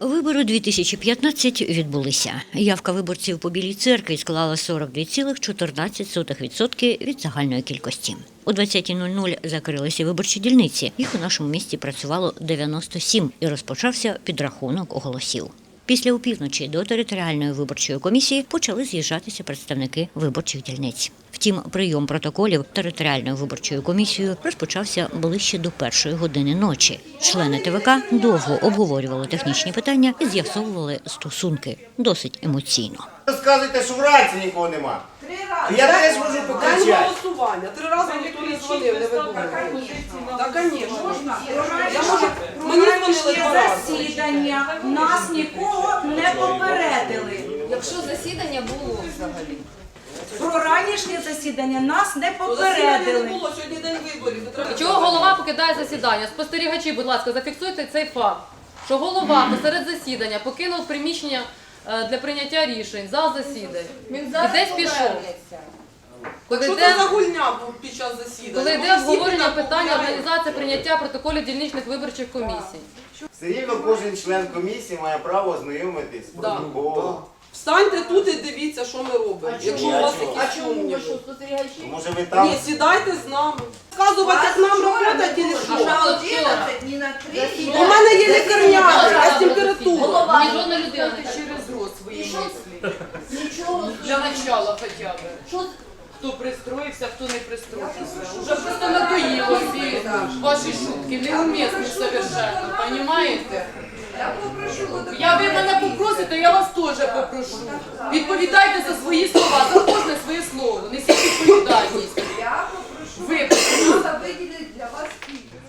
Вибори 2015 відбулися. Явка виборців по Білій церкві склала 42,14% від загальної кількості. О 20.00 закрилися виборчі дільниці. Їх у нашому місті працювало 97 і розпочався підрахунок голосів. Після опівночі до територіальної виборчої комісії почали з'їжджатися представники виборчих дільниць. Втім, прийом протоколів територіальною виборчою комісією розпочався ближче до першої години ночі. Члени ТВК довго обговорювали технічні питання і з'ясовували стосунки досить емоційно. Розказуйте, що вранці нікого нема. Три рази. Я теж можу День покричати. голосування. Три рази ніхто не дзвонив, не видумував. Так, звісно. Я можу, мені дзвонили два рази. засідання, нас нікого не попередили. Якщо засідання було взагалі. Про ранішнє засідання нас не Засідання не попередили. було, сьогодні день виборів. треба Чого голова покидає засідання? Спостерігачі, будь ласка, зафіксуйте цей факт, що голова посеред засідання покинув приміщення для прийняття рішень, зал засідань. Він І зараз десь пішов. повернеться. Коли Що йде, це за гульня був під час засідання? коли Ми йде всі обговорення питання організації прийняття протоколів дільничних виборчих комісій. Все рівно кожен член комісії має право ознайомитись з Да. протоколом. Встаньте тут і дивіться, що ми робимо. Якщо у вас чого? якісь сумніви. спостерігачі? Може ви там? Ні, сідайте з нами. Сказувати, як нам робота чи не що. У мене є лікарняний, а з температура. Ні жодна людина не свои мысли. Для начала хотя бы. Хто пристроївся, хто не пристроївся. Уже просто надоїло всі ваші шутки, неумісні совершенно, понимаете? Я ви мене попросите, я вас теж попрошу. Відповідайте за свої слова, за кожне своє слово. Несіть відповідальність. Я попрошу Ви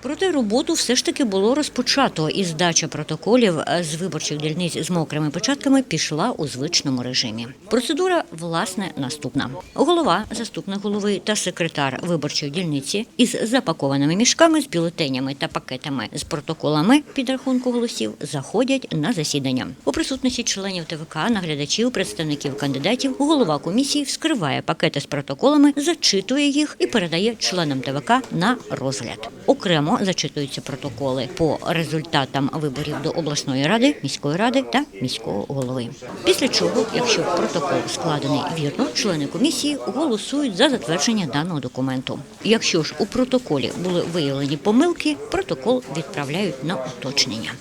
Проте роботу все ж таки було розпочато, і здача протоколів е, з виборчих дільниць з мокрими початками пішла у звичному режимі. Процедура власне наступна: голова, заступник голови та секретар виборчої дільниці із запакованими мішками з бюлетенями та пакетами з протоколами підрахунку голосів заходять на засідання. У присутності членів ТВК, наглядачів, представників кандидатів, голова комісії вскриває пакети з протоколами, зачитує їх і передає членам ТВК на розгляд. Окремо зачитуються протоколи по результатам виборів до обласної ради, міської ради та міського голови. Після чого, якщо протокол складений вірно, члени комісії голосують за затвердження даного документу. Якщо ж у протоколі були виявлені помилки, протокол відправляють на уточнення.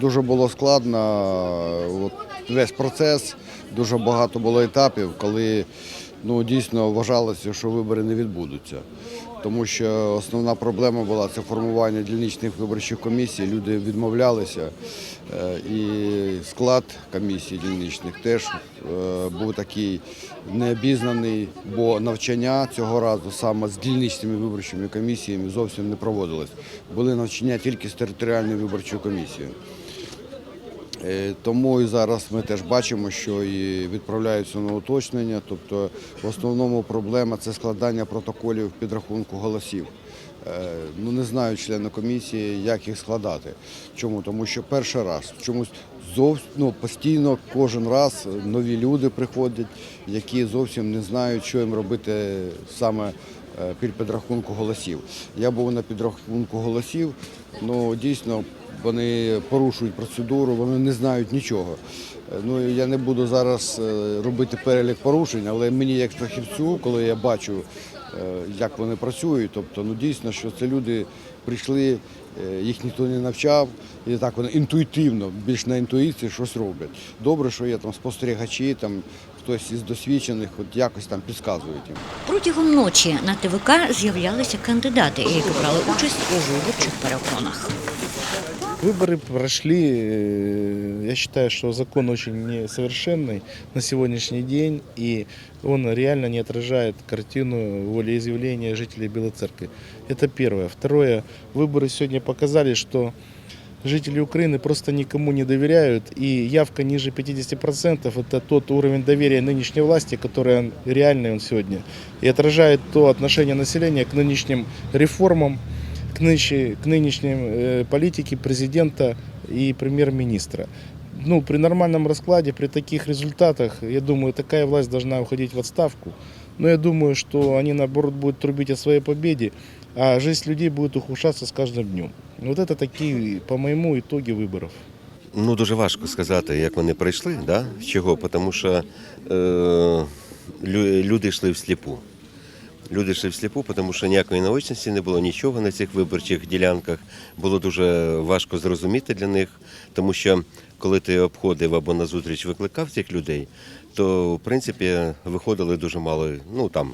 Дуже було складно от, весь процес, дуже багато було етапів, коли ну, дійсно вважалося, що вибори не відбудуться. Тому що основна проблема була це формування дільничних виборчих комісій. Люди відмовлялися, е, і склад комісій дільничних теж е, був такий необізнаний, бо навчання цього разу саме з дільничними виборчими комісіями зовсім не проводилось. Були навчання тільки з територіальною виборчою комісією. Е, Тому і зараз ми теж бачимо, що і відправляються на уточнення. Тобто, в основному проблема це складання протоколів підрахунку голосів. Е, Ну не знають члени комісії, як їх складати. Чому? Тому що перший раз чомусь зовсім ну, постійно кожен раз нові люди приходять, які зовсім не знають, що їм робити саме е, під підрахунку голосів. Я був на підрахунку голосів, ну дійсно вони порушують процедуру, вони не знають нічого. Ну я не буду зараз е, робити перелік порушень, але мені як фахівцю, коли я бачу, е, як вони працюють, тобто ну дійсно, що це люди прийшли, е, їх ніхто не навчав, і так вони інтуїтивно, більш на інтуїції щось роблять. Добре, що є там спостерігачі, там хтось із досвідчених, от якось там підказують їм. Протягом ночі на ТВК з'являлися кандидати, які брали участь у виборчих перегонах. Выборы прошли, э, я считаю, что закон очень несовершенный на сегодняшний день, и он реально не отражает картину волеизъявления жителей Белой Церкви. Это первое. Второе, выборы сегодня показали, что жители Украины просто никому не доверяют, и явка ниже 50% это тот уровень доверия нынешней власти, который он, реальный он сегодня, и отражает то отношение населения к нынешним реформам, к, нынче- к нынешней э, политике президента и премьер-министра. Ну, при нормальном раскладе, при таких результатах, я думаю, такая власть должна уходить в отставку. Но я думаю, что они, наоборот, будут трубить о своей победе, а жизнь людей будет ухудшаться с каждым днем. Вот это такие, по моему, итоги выборов. Ну, дуже важко сказати, як вони прийшли. Да? Чого? Тому що е, лю- люди йшли всліпу. Люди йшли всліпу, тому що ніякої наочності не було нічого на цих виборчих ділянках. Було дуже важко зрозуміти для них, тому що коли ти обходив або на зустріч викликав цих людей, то в принципі виходили дуже мало, ну там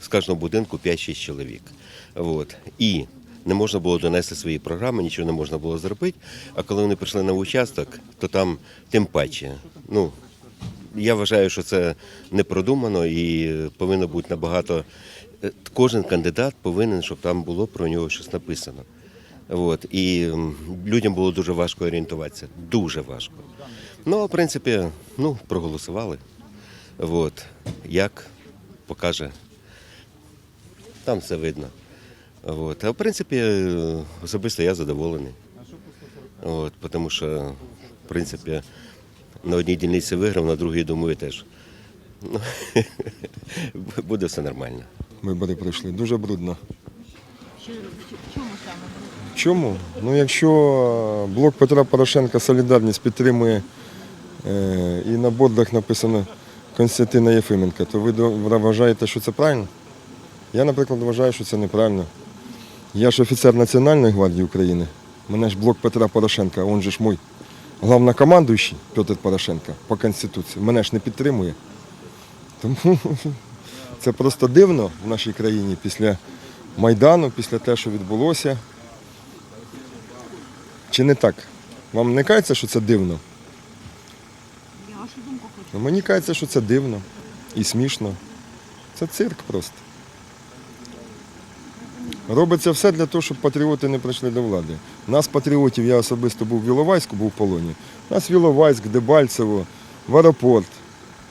з кожного будинку 5-6 чоловік. От. І не можна було донести свої програми, нічого не можна було зробити. А коли вони прийшли на участок, то там тим паче. Ну, я вважаю, що це не продумано і повинно бути набагато. Е, Кожен кандидат повинен, щоб там було про нього щось написано. От. І людям було дуже важко орієнтуватися. Дуже важко. Ну, в принципі, ну, проголосували. От. Як покаже, там все видно. От. А в принципі, е, особисто я задоволений. От, тому що, в принципі, на одній дільниці виграв, на другій, думаю, теж. Ну, буде все нормально. Вибори пройшли. Дуже брудно. Чому? Ну, якщо блок Петра Порошенка Солідарність підтримує е, і на бордах написано Константина Єфименка, то ви вважаєте, що це правильно? Я, наприклад, вважаю, що це неправильно. Я ж офіцер Національної гвардії України. Мене ж блок Петра Порошенка, він же ж мой главнокомандуючий Петр Порошенка по Конституції. Мене ж не підтримує. Тому це просто дивно в нашій країні після Майдану, після того, що відбулося. Чи не так? Вам не кажеться, що це дивно? Хочу. Мені кажеться, що це дивно і смішно. Це цирк просто. Робиться все для того, щоб патріоти не прийшли до влади. Нас, патріотів, я особисто був в Іловайську, був в полоні. Нас в Іловайськ, Дебальцево, в аеропорт.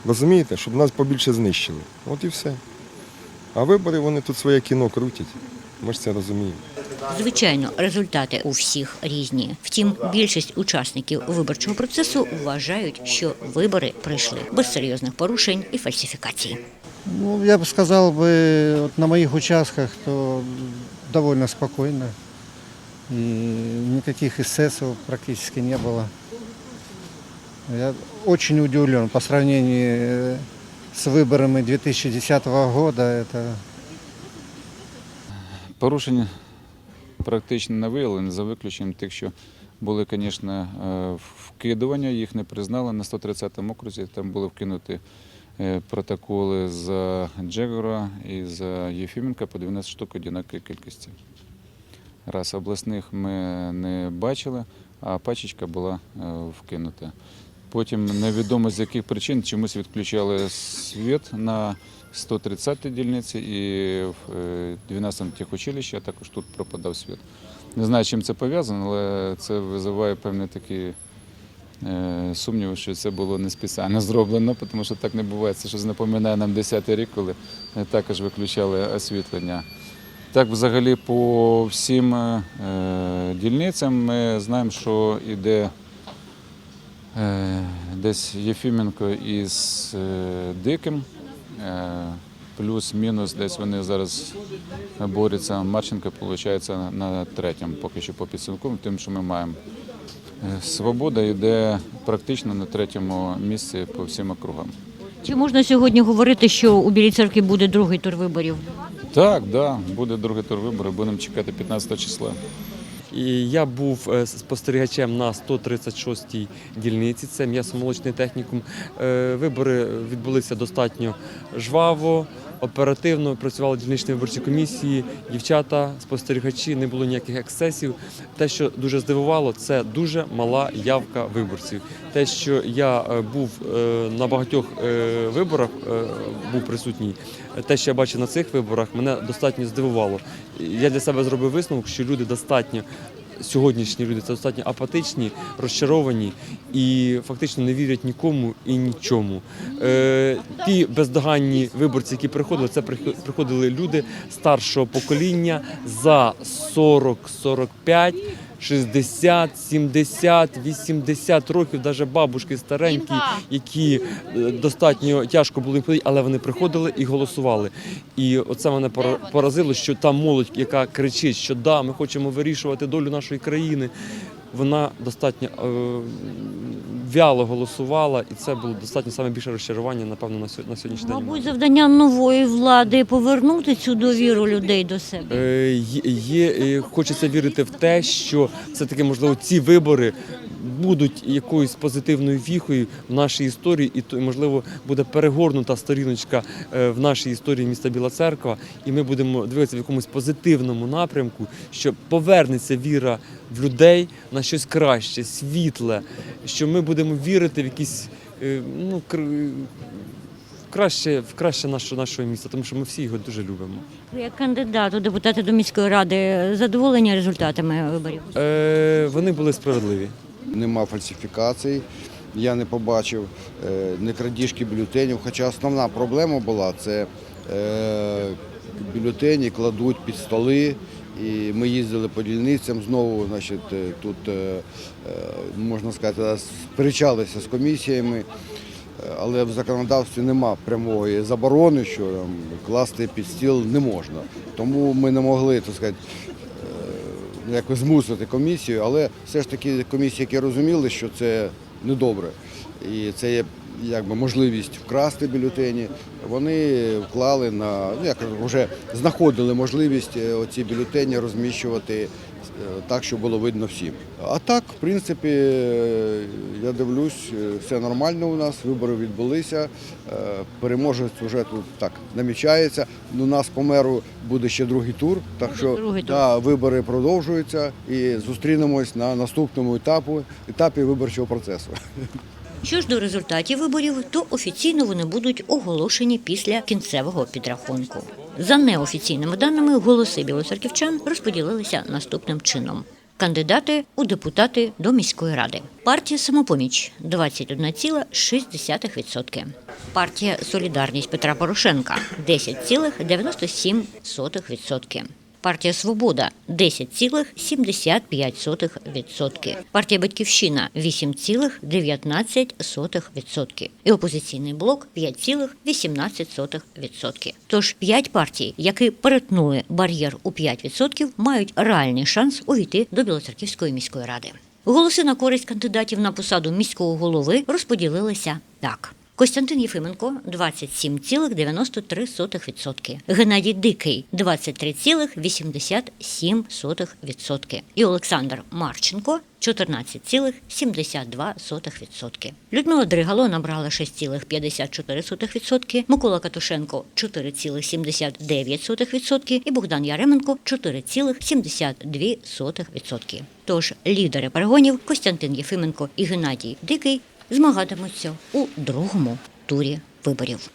Розумієте, щоб нас побільше знищили. От і все. А вибори вони тут своє кіно крутять. Ми ж це розуміємо. Звичайно, результати у всіх різні. Втім, більшість учасників виборчого процесу вважають, що вибори пройшли без серйозних порушень і фальсифікацій. Ну, я бы сказал бы, вот на моих участках, то довольно спокойно. И никаких эксцессов практически не было. Я очень удивлен по сравнению с выборами 2010 года. Это Порушень практично не виявлено, за виключенням тих, що були, звісно, е, вкидування, їх не признали на 130-му окрузі. Там були вкинуті е, протоколи за Джегора і за Єфіменка по 12 штук однакової кількості. Раз обласних ми не бачили, а пачечка була е, вкинута. Потім невідомо з яких причин чомусь відключали світ на 130-й дільниці і в е, 12-му техучилищі, а також тут пропадав світ. Не знаю, чим це пов'язано, але це визиває певні такі е, сумніви, що це було не спеціально зроблено, тому що так не буває. Це щось напоминає нам 10-й рік, коли е, також виключали освітлення. Так, взагалі, по всім е, дільницям ми знаємо, що йде е, десь Єфіменко із е, Диким. Е, Плюс-мінус десь вони зараз борються. Марченко, виходить, на третьому, поки що по підсумку, тим, що ми маємо. Е, Свобода йде практично на третьому місці по всім округам. Чи можна сьогодні говорити, що у Білій церкві буде другий тур виборів? Так, да, буде другий тур виборів, будемо чекати 15 числа. І я був е, спостерігачем на 136-й дільниці, це м'ясомолочний технікум. Е, Вибори відбулися достатньо жваво, оперативно. Працювали дільничні виборчі комісії, дівчата, спостерігачі, не було ніяких ексцесів. Те, що дуже здивувало, це дуже мала явка виборців. Те, що я е, був на багатьох виборах, був присутній. Те, що я бачив на цих виборах, мене достатньо здивувало. Я для себе зробив висновок, що люди достатньо. Сьогоднішні люди це достатньо апатичні, розчаровані і фактично не вірять нікому і нічому. Е, ті бездоганні виборці, які приходили, це приходили люди старшого покоління за 40, 45, 60, 70, 80 років, навіть бабушки старенькі, які е, достатньо тяжко були ходити, але вони приходили і голосували. І оце мене пора- поразило, що та молодь, яка кричить, що да, ми хочемо вирішувати долю нашої країни. Вона достатньо е, вяло голосувала, і це було достатньо саме більше розчарування, напевно, на сьо- на сьогоднішній день. Мабуть, завдання нової влади повернути цю довіру людей до себе. Е, Є, е, хочеться вірити в те, що все-таки, можливо, ці вибори будуть якоюсь позитивною віхою в нашій історії, і то, можливо, буде перегорнута сторіночка е, в нашій історії міста Біла Церква, і ми будемо дивитися в якомусь позитивному напрямку, що повернеться віра в людей на щось краще, світле, що ми будемо вірити в якісь е, ну, кр- краще, в краще нашого, нашого міста, тому що ми всі його дуже любимо. Як кандидат у депутати до міської ради задоволені результатами виборів? Е, вони були справедливі. Нема фальсифікацій, я не побачив е, не крадіжки бюлетенів. Хоча основна проблема була це е, бюлетені кладуть під столи. І ми їздили по дільницям знову, значить, е, тут можна сказати, сперечалися з комісіями, але в законодавстві нема прямої заборони, що там, класти під стіл не можна. Тому ми не могли так сказати, якось змусити комісію, але все ж таки комісії, які розуміли, що це недобре. І це є якби можливість вкрасти бюлетені. Вони вклали на ну як вже знаходили можливість е, оці бюлетені розміщувати так, щоб було видно всім. А так, в принципі, е, я дивлюсь, е, все нормально у нас, вибори відбулися. е, Переможець вже тут так намічається. У нас по меру буде ще другий тур, так що другий тур. да, вибори продовжуються і зустрінемось на наступному етапу, етапі виборчого процесу. Що ж до результатів виборів, то офіційно вони будуть оголошені після кінцевого підрахунку. За неофіційними даними, голоси білоцерківчан розподілилися наступним чином. Кандидати у депутати до міської ради. Партія Самопоміч 21,6%. Партія Солідарність Петра Порошенка 10,97%. Партія Свобода 10,75%. Партія Батьківщина 8,19%. І опозиційний блок 5,18%. Тож п'ять партій, які перетнули бар'єр у 5%, мають реальний шанс увійти до Білоцерківської міської ради. Голоси на користь кандидатів на посаду міського голови розподілилися так. Костянтин Єфименко 27,93%. Геннадій Дикий 23,87%. І Олександр Марченко 14,72%. Людмила Дригало набрала 6,54%, Микола Катушенко 4,79% і Богдан Яременко 4,72%. Тож лідери перегонів Костянтин Єфименко і Геннадій Дикий змагатимуться у другому турі виборів.